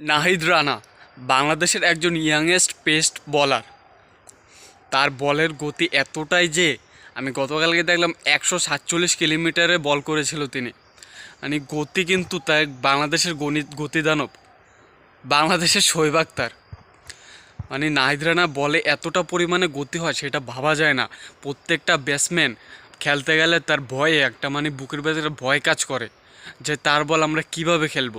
নাহিদ রানা, বাংলাদেশের একজন youngest paste বলার তার বলের গতি এতটাই যে আমি গতকালকে দেখলাম একশো সাতচল্লিশ কিলোমিটারে বল করেছিল তিনি। মানে গতি কিন্তু তাই বাংলাদেশের গণিত গতিদানব, বাংলাদেশের শৈব আক্তার। মানে নাহিদ রানা বলে এতটা পরিমাণে গতি হয় সেটা ভাবা যায় না। প্রত্যেকটা ব্যাটসম্যান খেলতে গেলে তার ভয়ে একটা মানে বুকের ভেতরে ভয় কাজ করে যে তার বল আমরা কীভাবে খেলব।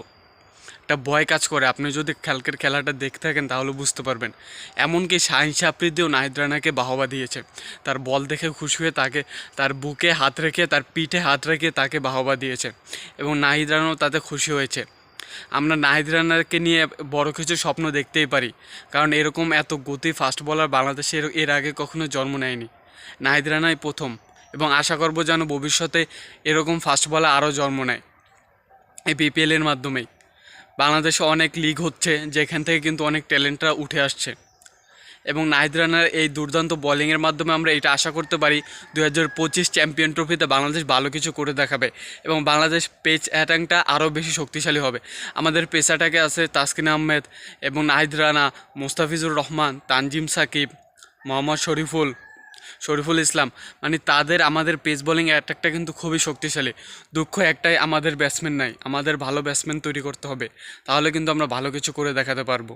একটা ভয় কাজ করে। আপনি যদি কালকের খেলাটা দেখতে থাকেন তাহলে বুঝতে পারবেন। এমনকি শাহিন সাপ্রিদিও নাহিদ রানাকে বাহবা দিয়েছে। তার বল দেখে খুশি হয়ে তাকে, তার বুকে হাত রেখে, তার পিঠে হাত রেখে তাকে বাহবা দিয়েছে এবং নাহিদ রানাও তাতে খুশি হয়েছে। আমরা নাহিদ রানাকে নিয়ে বড় কিছু স্বপ্ন দেখতেই পারি। কারণ এরকম এত গতি ফাস্ট বলার বাংলাদেশে এর- এর আগে কখনো জন্ম নেয়নি। নাহিদ রানাই প্রথম এবং আশা করব যেন ভবিষ্যতে এরকম ফাস্ট বলার আরও জন্ম নেয়। এই বিপিএলের মাধ্যমেই। বাংলাদেশে অনেক লিগ হচ্ছে, যেখান থেকে কিন্তু অনেক ট্যালেন্টরা উঠে আসছে। এবং নাহিদ রানার এই দুর্দান্ত বোলিংয়ের মাধ্যমে আমরা এটা আশা করতে পারি দু হাজার পঁচিশ চ্যাম্পিয়ন ট্রফিতে বাংলাদেশ ভালো কিছু করে দেখাবে এবং বাংলাদেশ পেচ অ্যাটাংটা আরও বেশি শক্তিশালী হবে। আমাদের পেস অ্যাটাকে আছে তাসকিন আহমেদ এবং নাহিদ রানা, মোস্তাফিজুর রহমান, তানজিম সাকিব, মোহাম্মদ শরীফুল শরীফুল ইসলাম। মানে তাদের আমাদের পেস বোলিং অ্যাটাকটা কিন্তু খুবই শক্তিশালী। দুঃখ একটাই, আমাদের ব্যাটসম্যান নাই। আমাদের ভালো ব্যাটসম্যান তৈরি করতে হবে। তাহলে কিন্তু আমরা ভালো কিছু করে দেখাতে পারব।